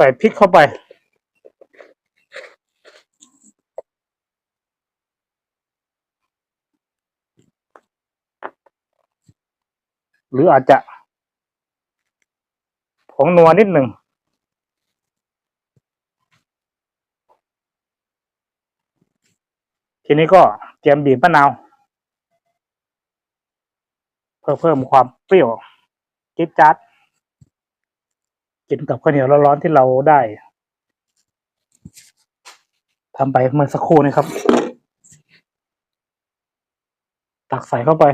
ใส่พริกเข้าไป หรืออาจจะผงนัวนิดหนึ่งทีนี้ก็เตรียมบีบมะนาวเพื่อเพิ่มความเปรี้ยวจิ๊ดจัด กินกับข้าวเหนียวร้อนๆที่เราได้ทำไปเมื่อสักครู่นี้ครับ ตักใส่เข้าไป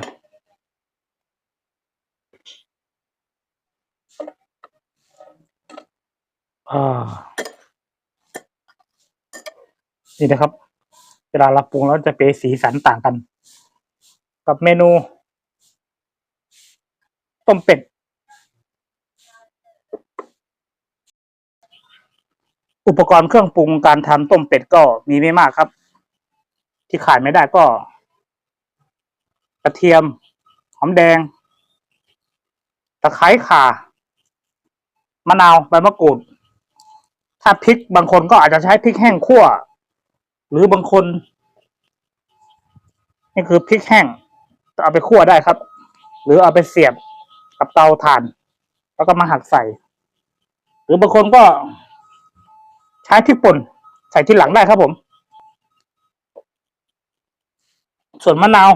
อ่า นี่นะครับ เวลาเราปรุงแล้วจะเป็นสีสันต่างกัน กับเมนู ต้มเป็ด อุปกรณ์เครื่องปรุงการทำต้มเป็ดก็มีไม่มากครับ ที่ขาดไม่ได้ก็ กระเทียม หอมแดง ตะไคร้ข่ามะนาวใบมะกรูด ถ้าพริกบางคนก็อาจจะใช้พริกแห้งคั่ว หรือบางคนนี่คือพริกแห้งเอาไปคั่วได้ครับ หรือเอาไปเสียบกับเตาถ่าน แล้วก็มาหักใส่ หรือบางคนก็ ใช้พริกป่นใส่ที่หลังได้ครับผม ส่วนมะนาว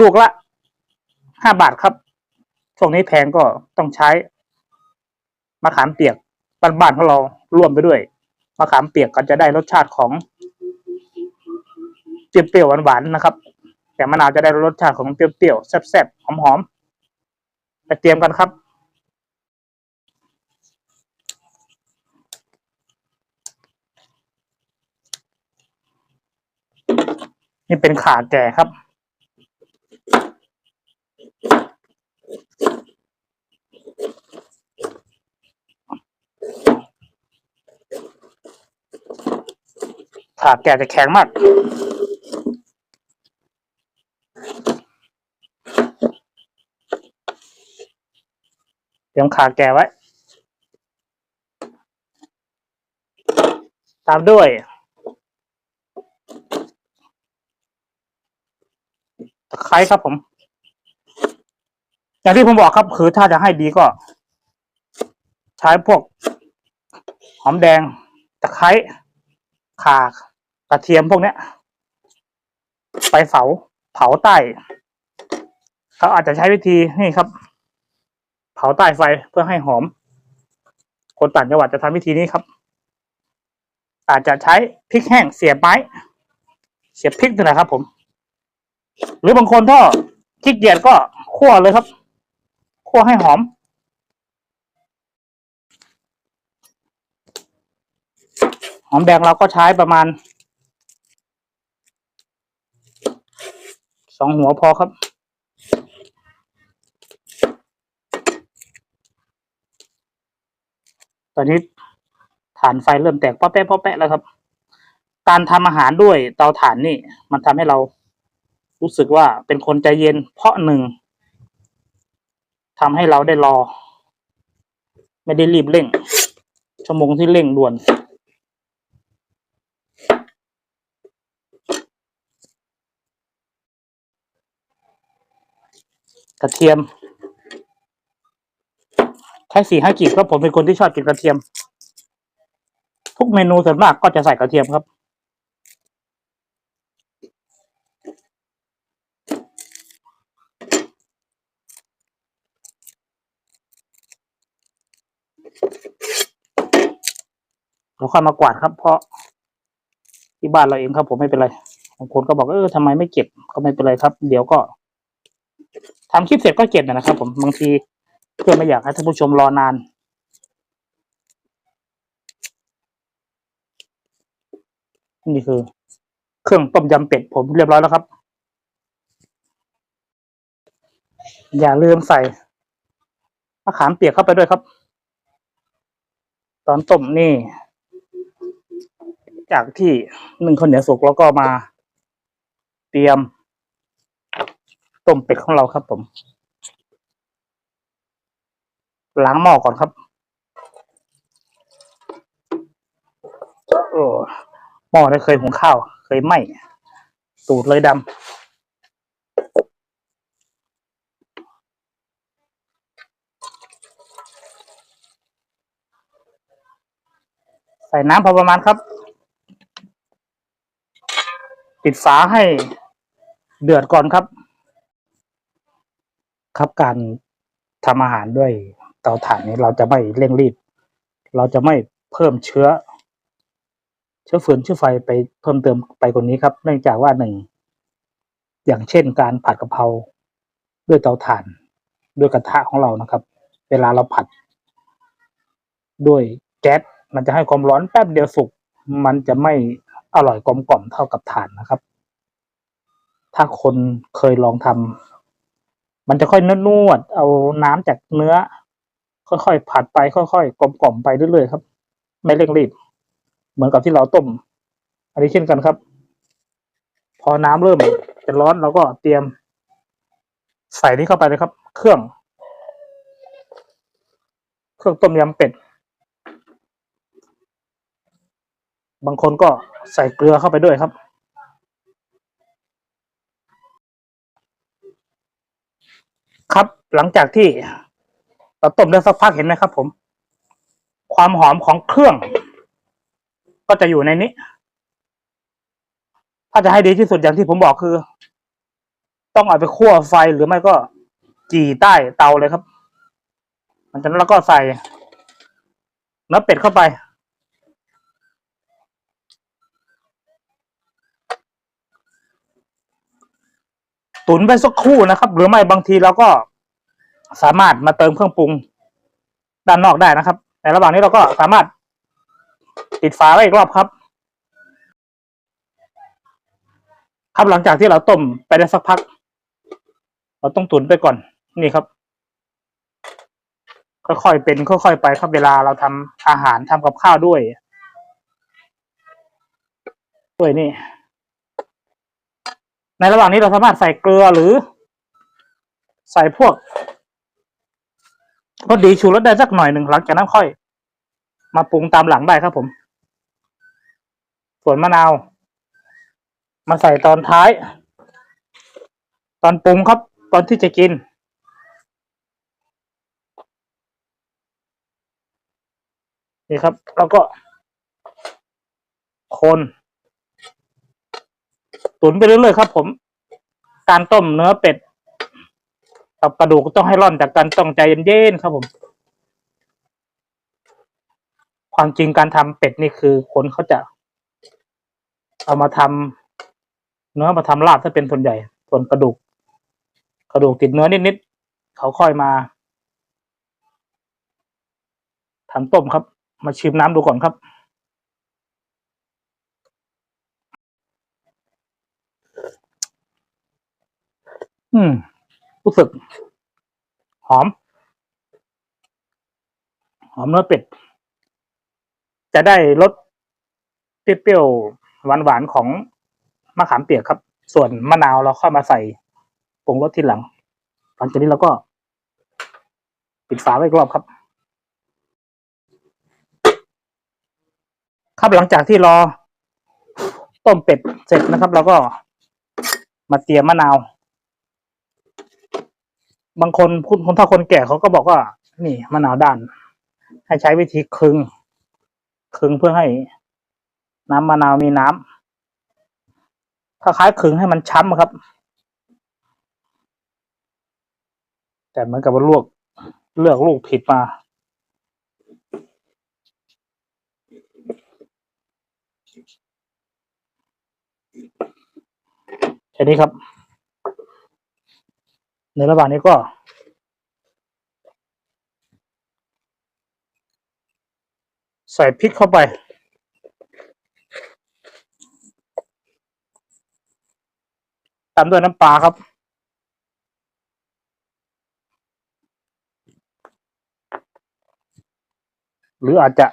ลูกละห้าบาทครับช่วงนี้แพงก็ต้องใช้มะขามเปียกบ้านๆของเราร่วมไปด้วยมะขามเปียกก็จะได้รสชาติของเปรี้ยวๆหวานๆนะครับ แต่มะนาวจะได้รสชาติของเปรี้ยวๆแซ่บๆหอมๆไปเตรียมกันครับ นี่เป็นขาแก่ครับ ขาแก่จะแข็งมากเตรียมขาแก่ไว้ ตามด้วย ตะไคร้ครับผม อย่างที่ผมบอกครับ คือถ้าจะให้ดีก็ ใช้พวก หอมแดง ตะไคร้ข่ากระเทียมพวกเนี้ย ไปเผาเผาใต้เขาอาจจะใช้วิธีนี่ครับ เผาใต้ไฟเพื่อให้หอม คนต่างจังหวัดจะทำวิธีนี้ครับ อาจจะใช้พริกแห้งเสียบไม้ เสียบพริกนี่แหละครับผม หรือบางคนถ้าขี้เกียจก็คั่วเลยครับคั่วให้หอม หอมแดงเราก็ใช้ประมาณสองหัวพอครับ ตอนนี้ฐานไฟเริ่มแตกป๊อแปะป๊อแปะแล้วครับ การทำอาหารด้วยเตาถ่านนี่ มันทำให้เรา รู้สึกว่าเป็นคนใจเย็น เพราะหนึ่งทำให้เราได้รอ ไม่ได้รีบเร่ง ชั่วโมงที่เร่งด่วน กระเทียมแค่สี่ห้ากีบครับผมเป็นคนที่ชอบกินกระเทียม ทุกเมนูส่วนมากก็จะใส่กระเทียมครับ เราค่อยมากวาดครับ เพราะที่บ้านเราเองครับ ผมไม่เป็นไรบางคนก็บอกเออทำไมไม่เก็บก็ไม่เป็นไรครับ เดี๋ยวก็ทำคลิปเสร็จก็เก็บนะครับ ผมบางทีเพื่อไม่อยากให้ท่านผู้ชมรอนานนี่คือ เครื่องต้มยำเป็ดผมเรียบร้อยแล้วครับ อย่าลืมใส่มะขามเปียกเข้าไปด้วยครับ ตอนต้มนี่ จากที่หนึ่งข้าวเหนียวสุกแล้วก็มา เตรียม ต้มเป็ดของเราครับ ผมล้างหม้อก่อนครับหม้อได้เคยหุงข้าว เคยไหมสูดเลยดำใส่น้ำพอประมาณครับ ปิดฝาให้เดือดก่อนครับ ครับการทำอาหารด้วยเตาถ่านนี้เราจะไม่เร่งรีบ เราจะไม่เพิ่มเชื้อ เชื้อฟืนเชื้อไฟไปเพิ่มเติมไปกว่านี้ครับ เนื่องจากว่าหนึ่งอย่างเช่นการผัดกะเพราด้วยเตาถ่าน ด้วยกระทะของเรานะครับ เวลาเราผัด ด้วยแก๊สมันจะให้ความร้อนแป๊บเดียวสุกมันจะไม่ อร่อยกลมกล่อมเท่ากับถ่านนะครับ ถ้าคนเคยลองทำมันจะค่อยนวดๆเอาน้ำจากเนื้อ ค่อยๆผัดไปค่อยๆกลมกล่อมไปเรื่อยๆครับ ไม่เร่งรีบ เหมือนกับที่เราต้ม อันนี้เช่นกันครับ พอน้ำเริ่มจะร้อนเราก็เตรียม ใส่นี้เข้าไปเลยครับ เครื่อง เครื่องต้มยำเป็ด บางคนก็ใส่เกลือเข้าไปด้วยครับ ครับหลังจากที่เราต้มได้สักพักเห็นไหมครับ ผม ความหอมของเครื่อง ก็จะอยู่ในนี้ ถ้าจะให้ดีที่สุดอย่างที่ผมบอกคือ ต้องเอาไปคั่วไฟหรือไม่ก็จี่ใต้เตาเลยครับหลังจากนั้นเราก็ใส่เนื้อเป็ดเข้าไป ตุ๋นไปสักครู่นะครับ หรือไม่บางทีเราก็สามารถมาเติมเครื่องปรุงด้านนอกได้นะครับในระหว่างนี้เราก็สามารถปิดฝาไว้อีกรอบครับ ครับหลังจากที่เราต้มไปได้สักพัก เราต้องตุ๋นไปก่อนนี่ครับ ค่อยๆเป็นค่อยๆไปครับเวลาเราทำอาหารทำกับข้าวด้วยด้วยนี่ ในระหว่างนี้เราสามารถใส่เกลือหรือ ใส่พวกรสดีชูรสได้สักหน่อยหนึ่งหลังจากนั้นค่อย มาปรุงตามหลังได้ครับผม ส่วนมะนาว มาใส่ตอนท้าย ตอนปรุงครับ ตอนที่จะกิน นี่ครับ แล้วก็คน ตุ๋นไปเรื่อยๆครับ ผม การต้มเนื้อเป็ดกับกระดูกต้องให้ร่อนจากกันต้องใจเย็นๆครับผม ความจริงการทำเป็ดนี่คือคนเขาจะ เอามาทำเนื้อมาทำลาบถ้าเป็นส่วนใหญ่ ส่วนกระดูก กระดูกติดเนื้อนิดๆเขาค่อยมาทำต้มครับ มาชิมน้ำดูก่อนครับ อืม รู้สึก หอม หอมเนื้อเป็ด จะได้รสเปรี้ยวๆหวานๆของมะขามเปียกครับ ส่วนมะนาวเราค่อยมาใส่ปรุงรสทีหลัง หลังจากนี้เราก็ปิดฝาไว้อีกรอบครับ ครับหลังจากที่รอ ต้มเป็ดเสร็จนะครับ เราก็มาเตรียมมะนาว บางคนคุณคนเฒ่าคนแก่เขาก็บอกว่า นี่มะนาวด้าน ให้ใช้วิธีคึง คึงเพื่อให้น้ำมะนาวมีน้ำคล้ายๆคึงให้มันช้ำครับ แต่เหมือนกับว่าลวกเลือกลูกผิดมาแค่นี้ครับ ในระหว่างนี้ก็ ใส่พริกเข้าไปตามด้วยน้ำปลาครับ หรืออาจจะ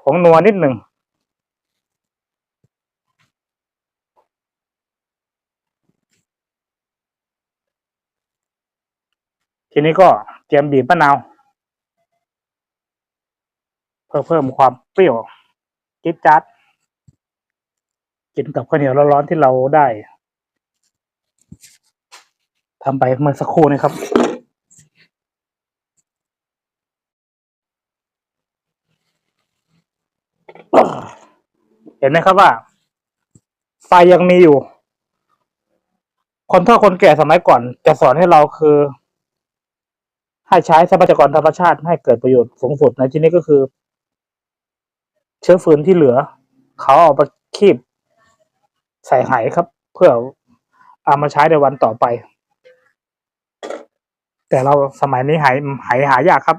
ผงนัวนิดหนึ่ง ทีนี้ก็เตรียมบีบมะนาว เพื่อเพิ่มความเปรี้ยวจิ๊ดจัดกินกับข้าวเหนียวร้อนๆที่เราได้ทำไปเมื่อสักครู่นี้ครับ เห็นไหมครับว่า ไฟยังมีอยู่ คนเฒ่าคนแก่สมัยก่อนจะสอนให้เราคือ ให้ใช้ทรัพยากรธรรมชาติให้เกิดประโยชน์สูงสุดในที่นี้ก็คือ เชื้อฟืนที่เหลือ เขาเอาไปคีบใส่ไหครับ เพื่อเอามาใช้ในวันต่อไป แต่เราสมัยนี้หายหายหายากครับ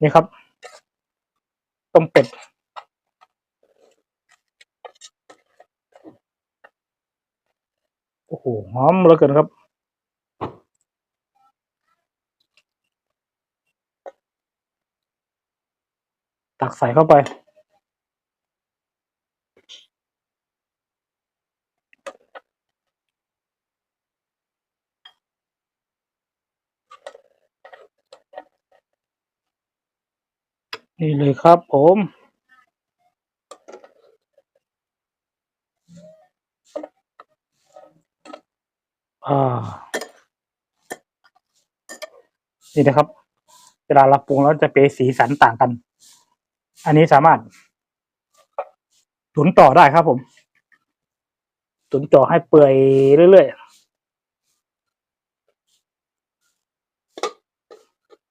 นี่ครับต้มเป็ดโอ้โหหอมเหลือเกินครับ ตักใส่เข้าไป นี่เลยครับผมอ่านี่นะครับ เวลาเราปรุงแล้วจะเป็นสีสันต่างกัน อันนี้สามารถ ตุนต่อได้ครับผม ตุนต่อให้เปื่อยเรื่อยๆ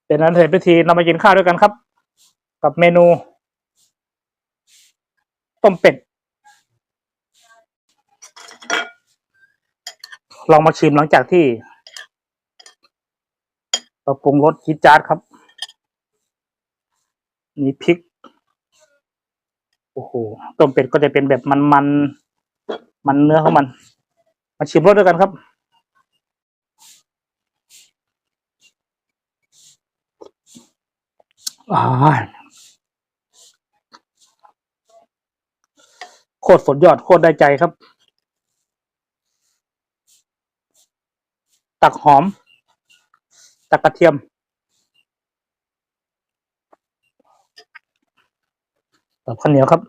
เป็นนั้นเสร็จพิธีเรามากินข้าวด้วยกันครับ กับเมนู ต้มเป็ด ลองมาชิมหลังจากที่เราปรุงรสคิดจาร์ดครับ มีพริก โอ้โหต้มเป็ดก็จะเป็นแบบมันมันมันเนื้อของมัน มาชิมรสด้วยกันครับอ่าโคตรสุดยอดโคตรได้ใจครับ ตักหอม ตักกระเทียม กับ ข้าวเหนียวครับ